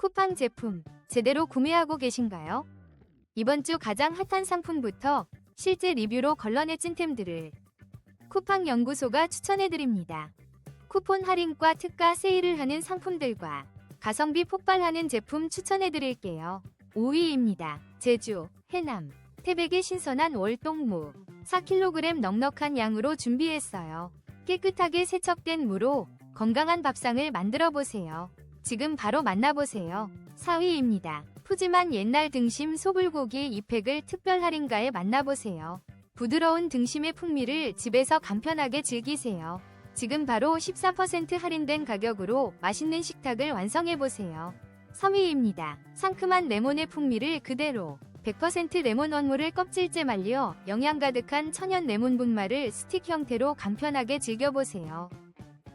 쿠팡 제품 제대로 구매하고 계신가요? 이번 주 가장 핫한 상품부터 실제 리뷰로 걸러내 찐템들을 쿠팡 연구소가 추천해드립니다. 쿠폰 할인과 특가 세일을 하는 상품들과 가성비 폭발하는 제품 추천해드릴게요. 5위입니다. 제주, 해남, 태백의 신선한 월동무 4kg 넉넉한 양으로 준비했어요. 깨끗하게 세척된 무로 건강한 밥상을 만들어 보세요. 지금 바로 만나보세요. 4위입니다. 푸짐한 옛날 등심 소불고기 2팩을 특별 할인가에 만나보세요. 부드러운 등심의 풍미를 집에서 간편하게 즐기세요. 지금 바로 14% 할인된 가격으로 맛있는 식탁을 완성해보세요. 3위입니다. 상큼한 레몬의 풍미를 그대로 100% 레몬 원물을 껍질째 말려 영양 가득한 천연 레몬 분말을 스틱 형태로 간편하게 즐겨보세요.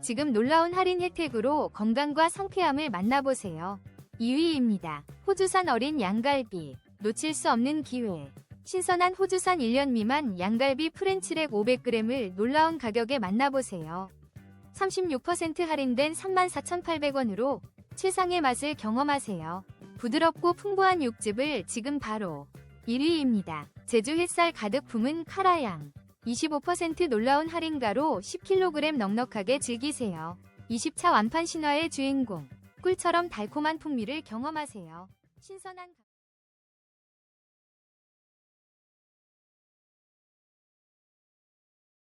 지금 놀라운 할인 혜택으로 건강과 상쾌함을 만나보세요. 2위입니다. 호주산 어린 양갈비. 놓칠 수 없는 기회. 신선한 호주산 1년 미만 양갈비 프렌치렉 500g을 놀라운 가격에 만나보세요. 36% 할인된 34,800원으로 최상의 맛을 경험하세요. 부드럽고 풍부한 육즙을 지금 바로 1위입니다. 제주 햇살 가득 품은 카라양. 25% 놀라운 할인가로 10kg 넉넉하게 즐기세요. 20차 완판 신화의 주인공. 꿀처럼 달콤한 풍미를 경험하세요. 신선한 가-